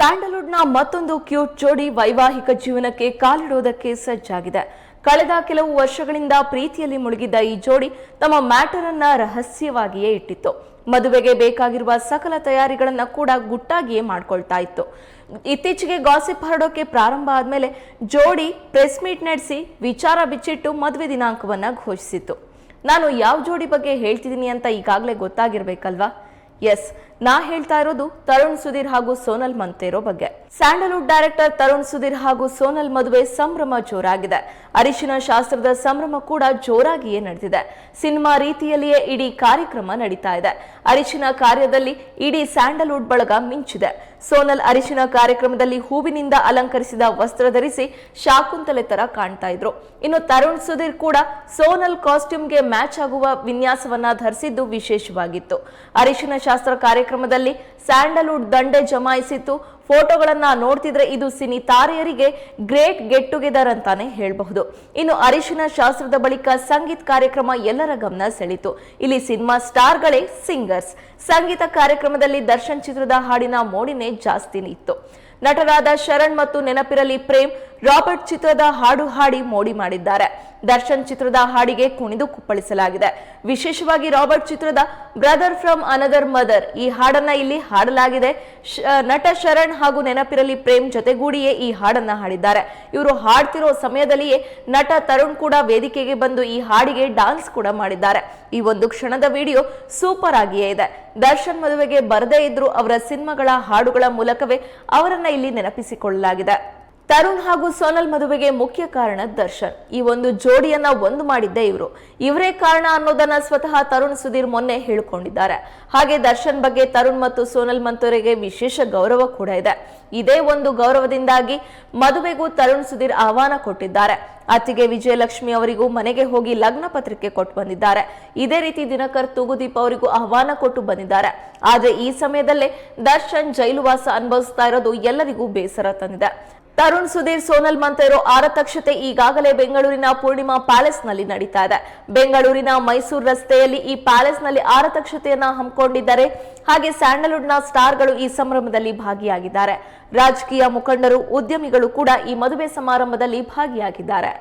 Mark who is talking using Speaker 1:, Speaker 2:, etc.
Speaker 1: ಸ್ಯಾಂಡಲ್ವುಡ್ನ ಮತ್ತೊಂದು ಕ್ಯೂಟ್ ಜೋಡಿ ವೈವಾಹಿಕ ಜೀವನಕ್ಕೆ ಕಾಲಿಡುವುದಕ್ಕೆ ಸಜ್ಜಾಗಿದೆ. ಕಳೆದ ಕೆಲವು ವರ್ಷಗಳಿಂದ ಪ್ರೀತಿಯಲ್ಲಿ ಮುಳುಗಿದ್ದ ಈ ಜೋಡಿ ತಮ್ಮ ಮ್ಯಾಟರ್ ಅನ್ನ ರಹಸ್ಯವಾಗಿಯೇ ಇಟ್ಟಿತ್ತು. ಮದುವೆಗೆ ಬೇಕಾಗಿರುವ ಸಕಲ ತಯಾರಿಗಳನ್ನ ಕೂಡ ಗುಟ್ಟಾಗಿಯೇ ಮಾಡ್ಕೊಳ್ತಾ ಇತ್ತು. ಇತ್ತೀಚೆಗೆ ಗಾಸಿಪ್ ಹರಡೋಕೆ ಪ್ರಾರಂಭ ಆದ್ಮೇಲೆ ಜೋಡಿ ಪ್ರೆಸ್ ಮೀಟ್ ನಡೆಸಿ ವಿಚಾರ ಬಿಚ್ಚಿಟ್ಟು ಮದುವೆ ದಿನಾಂಕವನ್ನ ಘೋಷಿಸಿತ್ತು. ನಾನು ಯಾವ ಜೋಡಿ ಬಗ್ಗೆ ಹೇಳ್ತಿದ್ದೀನಿ ಅಂತ ಈಗಾಗಲೇ ಗೊತ್ತಾಗಿರ್ಬೇಕಲ್ವಾ? ಎಸ್ ನಾ ಹೇಳ್ತಾ ಇರೋದು ತರುಣ್ ಸುಧೀರ್ ಹಾಗೂ ಸೋನಲ್ ಮಂತೇರೋ ಬಗ್ಗೆ. ಸ್ಯಾಂಡಲ್ವುಡ್ ಡೈರೆಕ್ಟರ್ ತರುಣ್ ಸುಧೀರ್ ಹಾಗೂ ಸೋನಲ್ ಮದುವೆ ಸಂಭ್ರಮ ಜೋರಾಗಿದೆ. ಅರಿಶಿನ ಶಾಸ್ತ್ರದ ಸಂಭ್ರಮ ಕೂಡ ಜೋರಾಗಿಯೇ ನಡೆದಿದೆ. ಸಿನಿಮಾ ರೀತಿಯಲ್ಲಿಯೇ ಇಡೀ ಕಾರ್ಯಕ್ರಮ ನಡೀತಾ ಇದೆ. ಅರಿಶಿನ ಕಾರ್ಯದಲ್ಲಿ ಇಡೀ ಸ್ಯಾಂಡಲ್ವುಡ್ ಬಳಗ ಮಿಂಚಿದೆ. ಸೋನಲ್ ಅರಿಶಿನ ಕಾರ್ಯಕ್ರಮದಲ್ಲಿ ಹೂವಿನಿಂದ ಅಲಂಕರಿಸಿದ ವಸ್ತ್ರ ಧರಿಸಿ ಶಾಕುಂತಲೆ ತರ ಕಾಣ್ತಾ ಇದ್ರು. ಇನ್ನು ತರುಣ್ ಸುಧೀರ್ ಕೂಡ ಸೋನಲ್ ಕಾಸ್ಟ್ಯೂಮ್ಗೆ ಮ್ಯಾಚ್ ಆಗುವ ವಿನ್ಯಾಸವನ್ನ ಧರಿಸಿದ್ದು ವಿಶೇಷವಾಗಿತ್ತು. ಅರಿಶಿನ ಶಾಸ್ತ್ರ ಕಾರ್ಯಕ್ರಮದಲ್ಲಿ ಸ್ಯಾಂಡಲ್ವುಡ್ ದಂಡೆ ಜಮಾಯಿಸಿತ್ತು. ಫೋಟೋಗಳನ್ನ ನೋಡ್ತಿದ್ರೆ ಇದು ಸಿನಿ ತಾರೆಯರಿಗೆ ಗ್ರೇಟ್ ಗೆಟ್ ಟುಗೆದರ್ ಅಂತಾನೆ ಹೇಳಬಹುದು. ಇನ್ನು ಅರಿಶಿನ ಶಾಸ್ತ್ರದ ಬಳಿಕ ಸಂಗೀತ ಕಾರ್ಯಕ್ರಮ ಎಲ್ಲರ ಗಮನ ಸೆಳೀತು ಇಲ್ಲಿ ಸಿನಿಮಾ ಸ್ಟಾರ್ಗಳೇ ಸಿಂಗರ್ಸ್. ಸಂಗೀತ ಕಾರ್ಯಕ್ರಮದಲ್ಲಿ ದರ್ಶನ್ ಚಿತ್ರದ ಹಾಡಿನ ಮೋಡಿನೇ ಜಾಸ್ತಿನೇ ಇತ್ತು. ನಟರಾದ ಶರಣ್ ಮತ್ತು ನೆನಪಿರಲಿ ಪ್ರೇಮ್, ರಾಬರ್ಟ್ ಚಿತ್ರದ ಹಾಡು ಹಾಡಿ ಮೋಡಿ ಮಾಡಿದ್ದಾರೆ. ದರ್ಶನ್ ಚಿತ್ರದ ಹಾಡಿಗೆ ಕುಣಿದು ಕುಪ್ಪಳಿಸಲಾಗಿದೆ. ವಿಶೇಷವಾಗಿ ರಾಬರ್ಟ್ ಚಿತ್ರದ ಬ್ರದರ್ ಫ್ರಮ್ ಅನದರ್ ಮದರ್ ಈ ಹಾಡನ್ನ ಇಲ್ಲಿ ಹಾಡಲಾಗಿದೆ. ನಟ ಶರಣ್ ಹಾಗೂ ನೆನಪಿರಲಿ ಪ್ರೇಮ್ ಜೊತೆಗೂಡಿಯೇ ಈ ಹಾಡನ್ನ ಹಾಡಿದ್ದಾರೆ. ಇವರು ಹಾಡ್ತಿರೋ ಸಮಯದಲ್ಲಿಯೇ ನಟ ತರುಣ್ ಕೂಡ ವೇದಿಕೆಗೆ ಬಂದು ಈ ಹಾಡಿಗೆ ಡಾನ್ಸ್ ಕೂಡ ಮಾಡಿದ್ದಾರೆ. ಈ ಒಂದು ಕ್ಷಣದ ವಿಡಿಯೋ ಸೂಪರ್ ಆಗಿಯೇ ಇದೆ. ದರ್ಶನ್ ಮದುವೆಗೆ ಬರದೇ ಇದ್ರು ಅವರ ಸಿನಿಮಾಗಳ ಹಾಡುಗಳ ಮೂಲಕವೇ ಅವರನ್ನ ಇಲ್ಲಿ ನೆನಪಿಸಿಕೊಳ್ಳಲಾಗಿದೆ. ತರುಣ್ ಹಾಗೂ ಸೋನಲ್ ಮದುವೆಗೆ ಮುಖ್ಯ ಕಾರಣ ದರ್ಶನ್. ಈ ಒಂದು ಜೋಡಿಯನ್ನ ಒಂದು ಮಾಡಿದ್ದೆ ಇವರು. ಇವರೇ ಕಾರಣ ಅನ್ನೋದನ್ನ ಸ್ವತಃ ತರುಣ್ ಸುಧೀರ್ ಮೊನ್ನೆ ಹೇಳಿಕೊಂಡಿದ್ದಾರೆ. ಹಾಗೆ ದರ್ಶನ್ ಬಗ್ಗೆ ತರುಣ್ ಮತ್ತು ಸೋನಲ್ ಮಂತೋರಿಗೆ ವಿಶೇಷ ಗೌರವ ಕೂಡ ಇದೆ. ಇದೇ ಒಂದು ಗೌರವದಿಂದಾಗಿ ಮದುವೆಗೂ ತರುಣ್ ಸುಧೀರ್ ಆಹ್ವಾನ ಕೊಟ್ಟಿದ್ದಾರೆ. ಅತ್ತಿಗೆ ವಿಜಯಲಕ್ಷ್ಮಿ ಅವರಿಗೂ ಮನೆಗೆ ಹೋಗಿ ಲಗ್ನ ಪತ್ರಿಕೆ ಕೊಟ್ಟು ಬಂದಿದ್ದಾರೆ. ಇದೇ ರೀತಿ ದಿನಕರ್, ತೂಗುದೀಪ್ ಅವರಿಗೂ ಆಹ್ವಾನ ಕೊಟ್ಟು ಬಂದಿದ್ದಾರೆ. ಆದ್ರೆ ಈ ಸಮಯದಲ್ಲೇ ದರ್ಶನ್ ಜೈಲುವಾಸ ಅನುಭವಿಸ್ತಾ ಇರೋದು ಎಲ್ಲರಿಗೂ ಬೇಸರ ತಂದಿದೆ. ತರುಣ್ ಸುಧೀರ್, ಸೋನಲ್ ಮಂತೇರೋ ಆರತಕ್ಷತೆ ಈಗಾಗಲೇ ಬೆಂಗಳೂರಿನ ಪೂರ್ಣಿಮಾ ಪ್ಯಾಲೇಸ್ನಲ್ಲಿ ನಡೀತಾ ಇದೆ. ಬೆಂಗಳೂರಿನ ಮೈಸೂರು ರಸ್ತೆಯಲ್ಲಿ ಈ ಪ್ಯಾಲೇಸ್ನಲ್ಲಿ ಆರತಕ್ಷತೆಯನ್ನ ಹಮ್ಮಿಕೊಂಡಿದ್ದಾರೆ. ಹಾಗೆ ಸ್ಯಾಂಡಲ್ವುಡ್ನ ಸ್ಟಾರ್ಗಳು ಈ ಸಂಭ್ರಮದಲ್ಲಿ ಭಾಗಿಯಾಗಿದ್ದಾರೆ. ರಾಜಕೀಯ ಮುಖಂಡರು, ಉದ್ಯಮಿಗಳು ಕೂಡ ಈ ಮದುವೆ ಸಮಾರಂಭದಲ್ಲಿ ಭಾಗಿಯಾಗಿದ್ದಾರೆ.